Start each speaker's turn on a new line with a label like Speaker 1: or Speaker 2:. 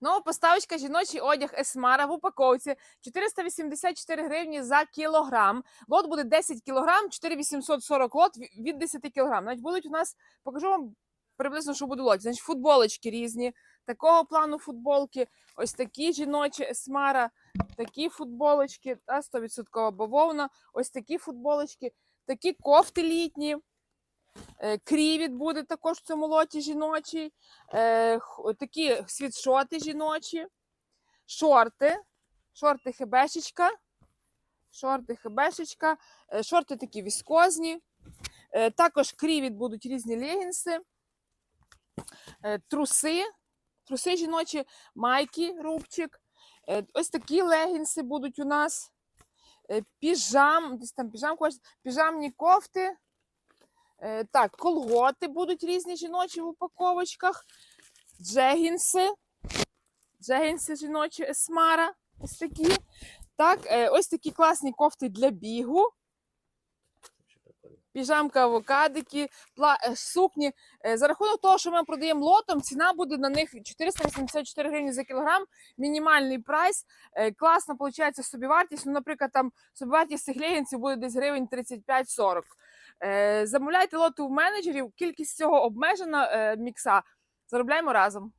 Speaker 1: Нова поставочка жіночий одяг Есмара в упаковці 484 гривні за кілограм. Лот буде 10 кілограм, 4840 лот від 10 кілограм. Навіть будуть у нас, покажу вам приблизно, що буде лот. Значить, футболочки різні, такого плану футболки, ось такі жіночі Есмара, такі футболочки, та 100% бавовна, ось такі футболочки, такі кофти літні. Е, Крівіт буде також в цьому лоті жіночий. Е, такі світшоти жіночі, шорти, шорти хебешечка, шорти хебешечка, е, шорти такі віскозні. Також крівіт будуть різні легінси, труси, труси жіночі, майки, рубчик. Ось такі легінси будуть у нас. Піжам, десь там піжам, піжамні кофти. Е, Так, колготи будуть різні жіночі в упаковочках, джегінси, джегінси жіночі есмара, ось такі. Так, е, ось такі класні кофти для бігу. Піжамка авокадики, е, сукні. За рахунок того, що ми продаємо лотом, ціна буде на них 484 гривні за кілограм, мінімальний прайс. Класно виходить собівартість. Ну, наприклад, там собівартість цих легінців буде десь гривень 35-40. Е, Замовляйте лоту в менеджерів, кількість цього обмежена е, мікса. Заробляємо разом.